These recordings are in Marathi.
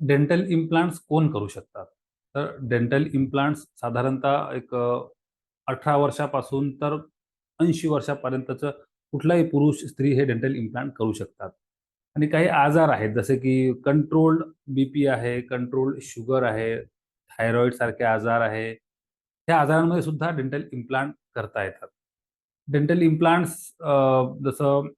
डेंटल इम्प्लांट्स कोण करू शकतात? तर डेंटल इम्प्लांट्स साधारणतः एक अठरा वर्षापासून तर ऐंशी वर्षापर्यंतचं कुठलाही पुरुष स्त्री हे डेंटल इम्प्लांट करू शकतात. आणि काही आजार आहेत जसे की कंट्रोल्ड बी पी आहे कंट्रोल्ड शुगर आहे थायरॉइड सारखे आजार आहे. ह्या आजारांमध्ये सुद्धा डेंटल इम्प्लांट करता येतात. डेंटल इम्प्लांट्स जसं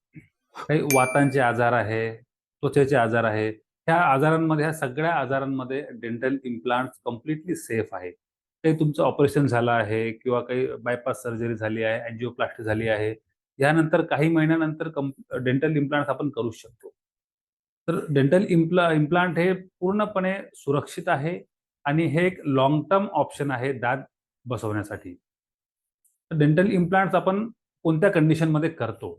काही वातांचे आजार आहे त्वचेचे आजार आहे ह्या आजारांमध्ये ह्या सगळ्या आजारांमध्ये डेंटल इम्प्लांट कम्प्लिटली सेफ आहे काही तुमचं ऑपरेशन झालं आहे किंवा काही बायपास सर्जरी झाली आहे अँजिओप्लास्टी झाली आहे यानंतर काही महिन्यानंतर कम डेंटल इम्प्लांट आपण करू शकतो. तर डेंटल इम्प्ला इम्प्लांट हे पूर्णपणे सुरक्षित आहे आणि हे एक लॉंग टर्म ऑप्शन आहे दात बसवण्यासाठी. तर डेंटल इम्प्लांट्स आपण कोणत्या कंडिशनमध्ये करतो?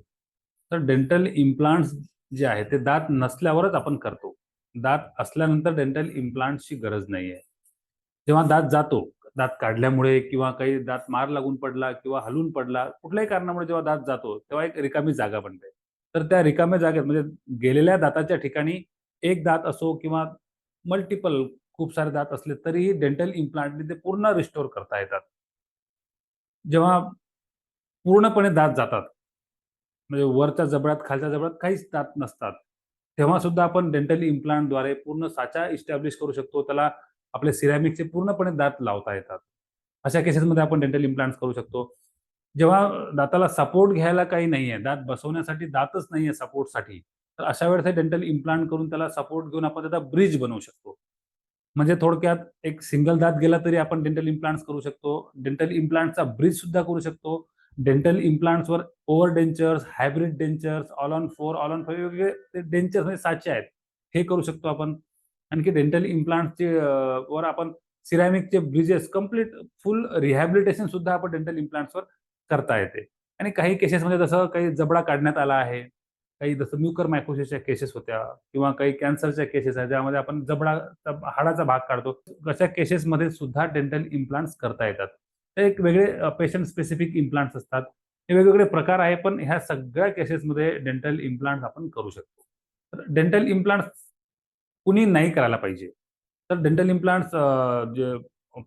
तर डेंटल इम्प्लांट्स जे आहे ते दात नसल्यावरच आपण करतो. दात असल्यानंतर डेंटल इम्प्लांटची गरज नाही आहे जेव्हा दात जातो दात काढल्यामुळे किंवा काही दात मार लागून पडला किंवा हलून पडला कुठल्याही कारणामुळे जेव्हा दात जातो तेव्हा एक रिकामी जागा बनते. तर त्या रिकाम्या जागेत म्हणजे गेलेल्या दाताच्या ठिकाणी एक दात असो किंवा मल्टिपल खूप सारे दात असले तरीही डेंटल इम्प्लांटने ते पूर्ण रिस्टोर करता येतात. जेव्हा पूर्णपणे दात जातात म्हणजे वरच्या जबड्यात खालच्या जबड्यात काहीच दात नसतात तेव्हा सुद्धा आपण डेंटल इम्प्लांटद्वारे पूर्ण साचा इस्टॅब्लिश करू शकतो. त्याला आपले सिरॅमिकचे पूर्णपणे दात लावता येतात. अशा केसेसमध्ये आपण डेंटल इम्प्लांट करू शकतो. जेव्हा दाताला सपोर्ट घ्यायला काही नाहीये दात बसवण्यासाठी दातच नाहीये सपोर्टसाठी तर अशा वेळेस डेंटल इम्प्लांट करून त्याला सपोर्ट घेऊन आपण त्याचा ब्रिज बनवू शकतो. म्हणजे थोडक्यात एक सिंगल दात गेला तरी आपण डेंटल इम्प्लांट्स करू शकतो. डेंटल इम्प्लांटचा ब्रिज सुद्धा करू शकतो. Dental इम्प्लांट्सवर over dentures hybrid dentures all on four all on five वेगवेगळे डेंचर्स म्हणजे साचे आहेत. हे करू शकतो आपण. आणखी डेंटल इम्प्लांटचे वर आपण सिरॅमिकचे ब्रिजेस कंप्लीट फुल रिहॅबिलिटेशन सुद्धा आपण डेंटल इम्प्लांट्सवर करता येते. आणि काही केसेसमध्ये जसं काही जबडा काढण्यात आला आहे काही जसं म्युकर मायकोसिसच्या केसेस होत्या किंवा काही कॅन्सरच्या केसेस आहेत ज्यामध्ये आपण जबडा हाडाचा भाग काढतो. अशा केसेसमध्ये सुद्धा डेंटल इम्प्लांट्स करता येतात. एक वेगळे पेशंट स्पेसिफिक इम्प्लांट्स असतात. हे वेगवेगळे प्रकार आहे पण ह्या सगळ्या केसेसमध्ये डेंटल इम्प्लांट आपण करू शकतो. तर डेंटल इम्प्लांट्स कुणी नाही करायला पाहिजे. तर डेंटल इम्प्लांट्स जे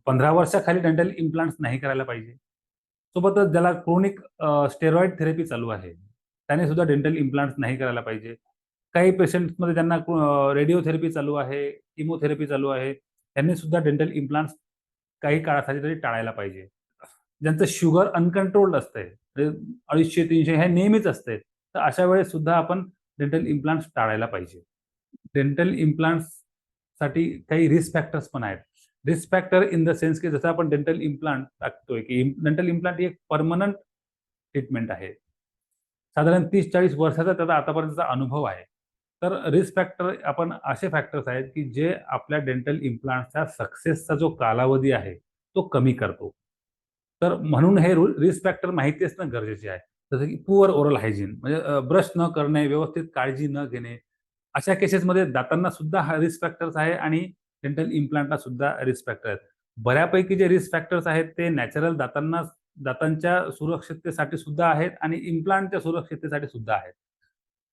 पंधरा वर्षाखाली डेंटल इम्प्लांट्स नाही करायला पाहिजे. सोबतच ज्याला क्रोनिक स्टेरॉइड थेरपी चालू आहे त्याने सुद्धा डेंटल इम्प्लांट्स नाही करायला पाहिजे. काही पेशंट्समध्ये ज्यांना रेडिओथेरपी चालू आहे इमोथेरपी चालू आहे त्यांनी सुद्धा डेंटल इम्प्लांट्स काही काळासाठी तरी टाळायला पाहिजे. ज्यांचं शुगर अनकंट्रोल्ड असतंय म्हणजे अडीचशे तीनशे हे नेहमीच असते तर अशा वेळेस सुद्धा आपण डेंटल इम्प्लांट्स टाळायला पाहिजे. डेंटल इम्प्लांट्ससाठी काही रिस्क फॅक्टर्स पण आहेत. Risk factor in the sense की जसं आपण डेंटल इम्प्लांट टाकतोय की डेंटल इम्प्लांट ही एक परमनंट ट्रीटमेंट आहे. साधारण तीस चाळीस वर्षाचा त्याचा आतापर्यंतचा अनुभव आहे. तर रिस्क फॅक्टर आपण असे फॅक्टर्स आहेत की जे आपल्या डेंटल इम्प्लांटचा सक्सेसचा जो कालावधी आहे तो कमी करतो. तर म्हणून हे रिस्क फॅक्टर माहिती असणं गरजेचे आहे. जसं की पुअर ओरल हायजीन म्हणजे ब्रश न करणे व्यवस्थित काळजी न घेणे अशा केसेसमध्ये दातांना सुद्धा हा रिस्क फॅक्टर्स आहे आणि डेंटल इम्प्लांटला सुद्धा रिस्क फॅक्टर आहेत. बऱ्यापैकी जे रिस्क फॅक्टर्स आहेत ते नॅचरल दातांना दातांच्या सुरक्षिततेसाठी सुद्धा आहेत आणि इम्प्लांटच्या सुरक्षिततेसाठी सुद्धा आहेत.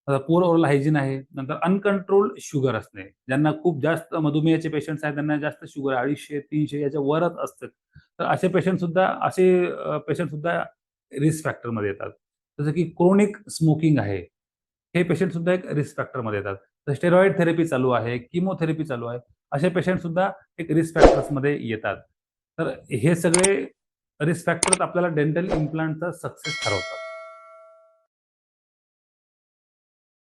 पुअर ओरल हायजीन आहे नंतर अनकंट्रोल्ड शुगर असणे ज्यांना खूप जास्त मधुमेहाचे पेशंट्स आहेत त्यांना जास्त शुगर अडीचशे तीनशे याच्या वरच असतात. तर असे पेशंट सुद्धा असे पेशंट सुद्धा रिस्क फॅक्टरमध्ये येतात. जसं की क्रोनिक स्मोकिंग आहे हे पेशंट सुद्धा एक रिस्क फॅक्टरमध्ये येतात. तर स्टेरॉइड थेरपी चालू आहे किमोथेरपी चालू आहे असे पेशंट सुद्धा एक रिस्क फॅक्टर्समध्ये येतात. तर हे सगळे रिस्क फॅक्टर्स आपल्याला डेंटल इम्प्लांटचा सक्सेस ठरवतात.